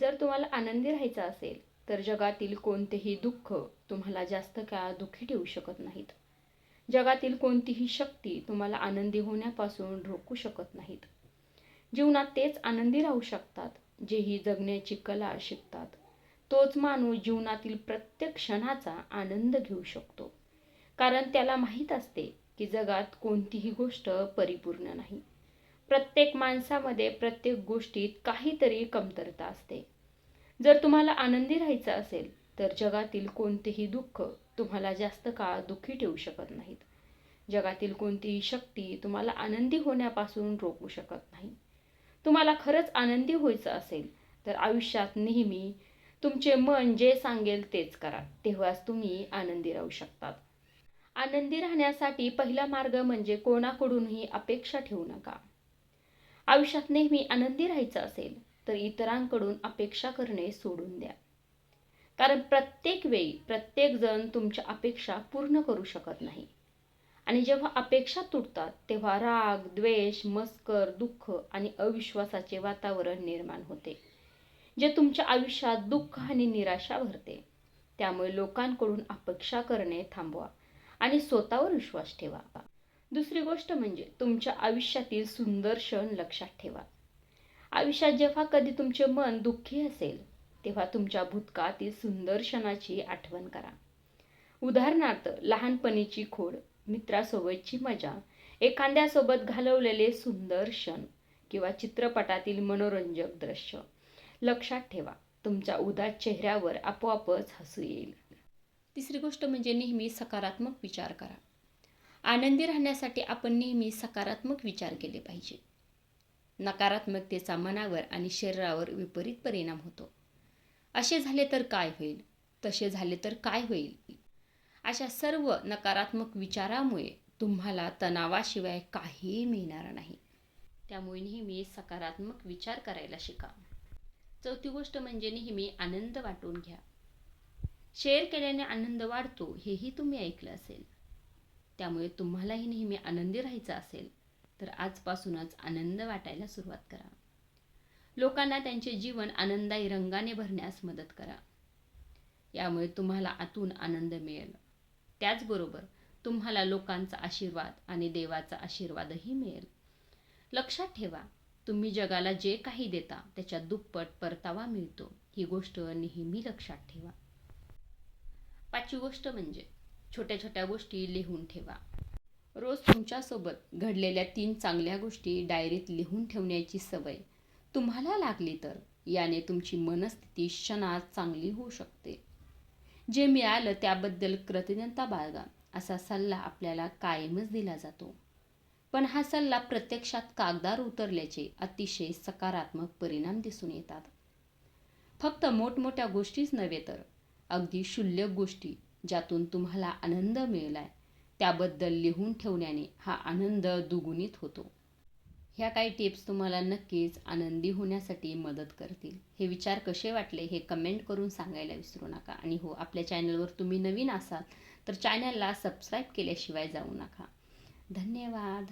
जर तुम्हाला आनंदी राहायचं असेल तर जगातील कोणतेही दुःख तुम्हाला जास्त काळ दुःखी ठेवू शकत नाहीत. जगातील कोणतीही शक्ती तुम्हाला आनंदी होण्यापासून रोखू शकत नाहीत. जीवनात तेच आनंदी राहू शकतात जे ही जगण्याची कला शिकतात. तोच माणूस जीवनातील प्रत्येक क्षणाचा आनंद घेऊ शकतो. कारण त्याला माहीत असते की जगात कोणतीही गोष्ट परिपूर्ण नाही. प्रत्येक माणसामध्ये प्रत्येक गोष्टीत काहीतरी कमतरता असते. जर तुम्हाला आनंदी राहायचं असेल तर जगातील कोणतेही दुःख तुम्हाला जास्त काळ दुःखी ठेवू शकत नाहीत. जगातील कोणतीही शक्ती तुम्हाला आनंदी होण्यापासून रोखू शकत नाही. तुम्हाला खरंच आनंदी व्हायचं असेल तर आयुष्यात नेहमी तुमचे मन जे सांगेल तेच करा तेव्हाच तुम्ही आनंदी राहू शकतात. आनंदी राहण्यासाठी पहिला मार्ग म्हणजे कोणाकडूनही अपेक्षा ठेवू नका. आयुष्यात नेहमी आनंदी राहायचं असेल तर इतरांकडून अपेक्षा करणे सोडून द्या. कारण प्रत्येक वेळी प्रत्येक जण तुमच्या अपेक्षा पूर्ण करू शकत नाही. आणि जेव्हा अपेक्षा तुटतात तेव्हा राग द्वेष मस्कर दुःख आणि अविश्वासाचे वातावरण निर्माण होते जे तुमच्या आयुष्यात दुःख आणि निराशा भरते. त्यामुळे लोकांकडून अपेक्षा करणे थांबवा आणि स्वतःवर विश्वास ठेवा. दुसरी गोष्ट म्हणजे तुमच्या आयुष्यातील सुंदर क्षण लक्षात ठेवा. आयुष्यात जेव्हा कधी तुमचे मन दुःखी असेल तेव्हा तुमच्या भूतकाळातील सुंदर क्षणाची आठवण करा. उदाहरणार्थ लहानपणीची खोड मित्रासोबतची मजा एखाद्यासोबत घालवलेले सुंदर क्षण किंवा चित्रपटातील मनोरंजक दृश्य. लक्षात ठेवा तुमच्या उदास चेहऱ्यावर आपोआपच हसू येईल. तिसरी गोष्ट म्हणजे नेहमी सकारात्मक विचार करा. आनंदी राहण्यासाठी आपण नेहमी सकारात्मक विचार केले पाहिजे. नकारात्मकतेचा मनावर आणि शरीरावर विपरीत परिणाम होतो. असे झाले तर काय होईल? तसे झाले तर काय होईल? अशा सर्व नकारात्मक विचारामुळे तुम्हाला तणावाशिवाय काहीही मिळणार नाही. त्यामुळे नेहमी सकारात्मक विचार करायला शिका. चौथी गोष्ट म्हणजे नेहमी आनंद वाटून घ्या. शेअर केल्याने आनंद वाढतो हेही तुम्ही ऐकलं असेल. त्यामुळे तुम्हालाही नेहमी आनंदी राहायचं असेल तर आजपासूनच आनंद वाटायला सुरुवात करा. लोकांना त्यांचे जीवन आनंदायी रंगाने भरण्यास मदत करा. यामुळे तुम्हाला आतून आनंद मिळेल. त्याचबरोबर तुम्हाला लोकांचा आशीर्वाद आणि देवाचा आशीर्वादही मिळेल. लक्षात ठेवा तुम्ही जगाला जे काही देता त्याच्या दुप्पट परतावा मिळतो. ही गोष्ट नेहमी लक्षात ठेवा. पाचवी गोष्ट म्हणजे छोट्या छोट्या गोष्टी लिहून ठेवा. रोज तुमच्यासोबत घडलेल्या तीन चांगल्या गोष्टी डायरीत लिहून ठेवण्याची सवय तुम्हाला लागली तर याने तुमची मनस्थिती क्षणात चांगली होऊ शकते. जे मिळालं त्याबद्दल कृतज्ञता बाळगा असा सल्ला आपल्याला कायमच दिला जातो. पण हा सल्ला प्रत्यक्षात कागदार उतरल्याचे अतिशय सकारात्मक परिणाम दिसून येतात. फक्त मोठमोठ्या गोष्टीच नव्हे तर अगदी क्षुल्लक गोष्टी ज्यातून तुम्हाला आनंद मिळालाय त्याबद्दल लिहून ठेवण्याने हा आनंद दुगुणित होतो. ह्या काही टिप्स तुम्हाला नक्कीच आनंदी होण्यासाठी मदत करतील. हे विचार कसे वाटले हे कमेंट करून सांगायला विसरू नका. आणि हो आपल्या चॅनलवर तुम्ही नवीन असाल तर चॅनलला सबस्क्राईब केल्याशिवाय जाऊ नका. धन्यवाद.